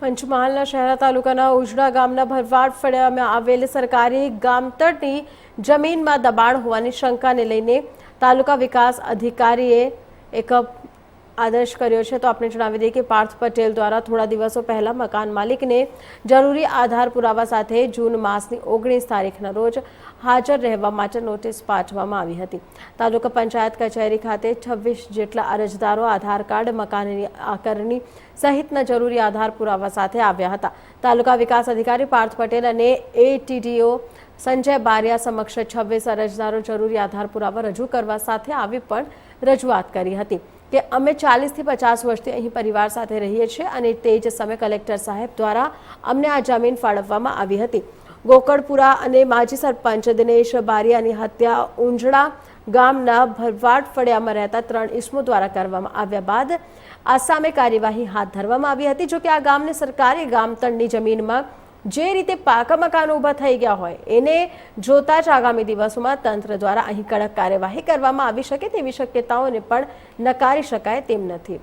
પંચમહાલના શહેરા તાલુકાના ઉજડા ગામના ભરવાડ ફળિયામાં આવેલ સરકારી ગામતળની જમીનમાં દબાણ હોવાની શંકાને લઈને તાલુકા વિકાસ અધિકારીએ એક આદેશ કર્યો છે, તો આપણે જણાવી દઈએ કે પાર્થ પટેલ દ્વારા થોડા દિવસો પહેલા મકાન માલિકને જરૂરી આધાર પુરાવા સાથે જૂન માસની ઓગણીસ તારીખના રોજ હાજર રહેવા માટે નોટિસ પાઠવવામાં આવી હતી. તાલુકા પંચાયત કચેરી ખાતે છવ્વીસ જેટલા અરજદારો આધાર કાર્ડ, મકાનની આકરણી સહિતના જરૂરી આધાર પુરાવા સાથે આવ્યા હતા. તાલુકા વિકાસ અધિકારી પાર્થ પટેલ અને એટીડીઓ સંજય બારિયા સમક્ષ છવ્વીસ અરજદારો જરૂરી આધાર પુરાવા રજૂ કરવા સાથે આવી પણ રજૂઆત કરી હતી. કે અમે ચાલીસથી પચાસ વર્ષથી અહીં પરિવાર સાથે રહીએ છીએ અને તે જ સમયે કલેક્ટર સાહેબ દ્વારા અમને આ જમીન ફાળવવામાં આવી હતી. ગોકળપુરા અને માજી સરપંચ દિનેશ બારિયાની હત્યા ઉંજળા ગામના ભરવાડ ફળિયામાં રહેતા ત્રણ ઇસમો દ્વારા કરવામાં આવ્યા બાદ આ સામે કાર્યવાહી હાથ ધરવામાં આવી હતી. જોકે આ ગામને સરકારી ગામતળની જમીનમાં જે રીતે પાકા મકાનો ઊભા થઈ ગયા હોય, એને જોતા જ આગામી દિવસોમાં તંત્ર દ્વારા અહીં કડક કાર્યવાહી કરવામાં આવી શકે તેવી શક્યતાઓને પણ નકારી શકાય તેમ નથી.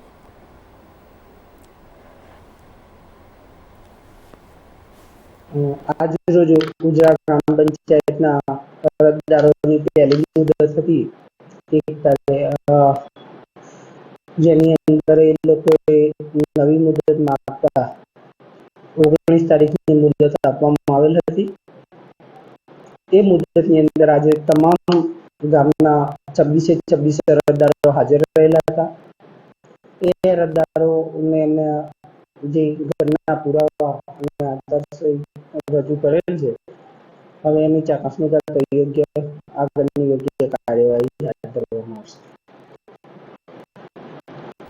આજ રોજ ગુજરાત ગ્રામ પંચાયતના અરજદારોની પહેલી મુદત હતી. જેની અંદર એ લોકોએ નવી મુદત માગતા ઓગણીસ તારીખની મુદત આપવામાં આવેલ હતી. એ મુદતની અંદર આજે તમામ ગામના છવ્વીસે છવ્વીસ અરજદારો હાજર રહેલા હતા. એ અરજદારોને જે ઘરના પુરાવા રજૂ કરેલ છે, હવે એની ચકાસણી કરતા યોગ્ય આગળની યોગ્ય કાર્યવાહી હાથ ધરવામાં આવશે.